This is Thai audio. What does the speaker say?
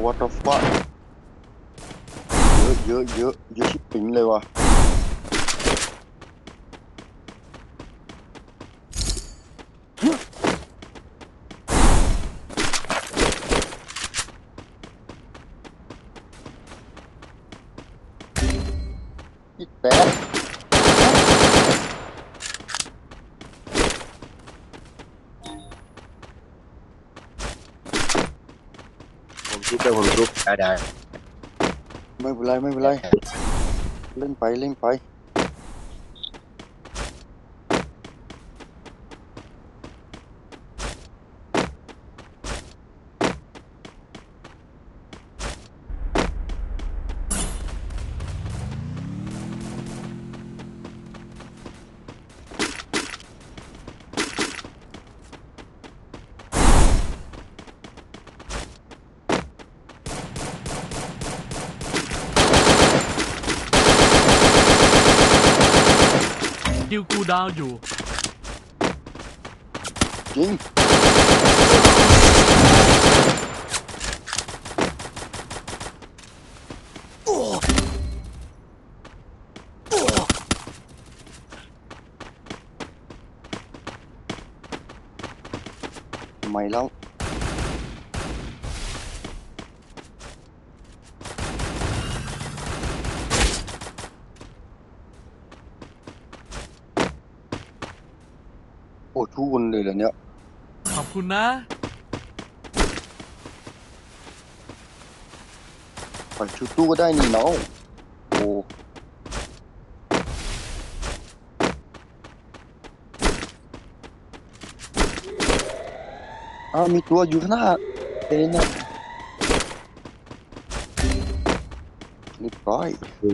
what the fuck เยอะเยอะเยอะเยอะชิบปิงเลยว่ะอีแตก ผมคิดว่าผมลุกได้ได้ไม่เป็นไรไม่เป็นไรเล่นไปเล่นไป ดิวกูดาวอยู่ จริงทำไมแล้ว โอ้ทุกคนเลยเหรอเนี่ยขอบคุณนะ ปล่อยชุดตู้ก็ได้นี่น้องโอ้อ้าวมีตัวอยู่ข้างหน้าเอ็นเนี่ยเรียบร้อยอื